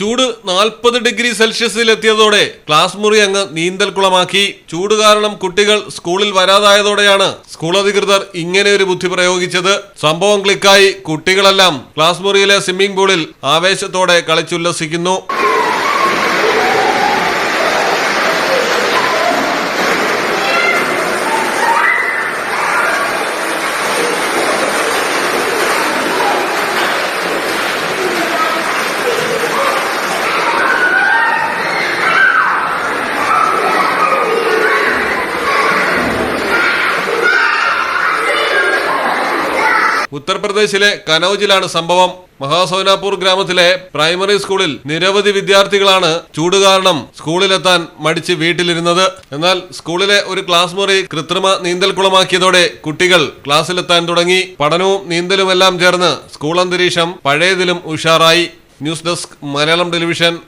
ചൂട് നാൽപ്പത് ഡിഗ്രി സെൽഷ്യസിൽ എത്തിയതോടെ ക്ലാസ് മുറി അങ്ങ് നീന്തൽക്കുളമാക്കി ചൂട് കാരണം കുട്ടികൾ സ്കൂളിൽ വരാതായതോടെയാണ് സ്കൂൾ അധികൃതർ ഇങ്ങനെ ഒരു ബുദ്ധി പ്രയോഗിച്ചത്. സംഭവം ക്ലിക്കായി കുട്ടികളെല്ലാം ക്ലാസ് മുറിയിലെ സ്വിമ്മിംഗ് പൂളിൽ ആവേശത്തോടെ കളിച്ചുല്ലസിക്കുന്നു. ഉത്തർപ്രദേശിലെ കനൌജിലാണ് സംഭവം. മഹാസോനാപൂർ ഗ്രാമത്തിലെ പ്രൈമറി സ്കൂളിൽ നിരവധി വിദ്യാർത്ഥികളാണ് ചൂട് കാരണം സ്കൂളിലെത്താൻ മടിച്ച് വീട്ടിലിരുന്നത്. എന്നാൽ സ്കൂളിലെ ഒരു ക്ലാസ് മുറി കൃത്രിമ നീന്തൽക്കുളമാക്കിയതോടെ കുട്ടികൾ ക്ലാസ്സിലെത്താൻ തുടങ്ങി. പഠനവും നീന്തലുമെല്ലാം ചേർന്ന് സ്കൂൾ അന്തരീക്ഷം പഴയതിലും ഉഷാറായി. News desk Malayalam television.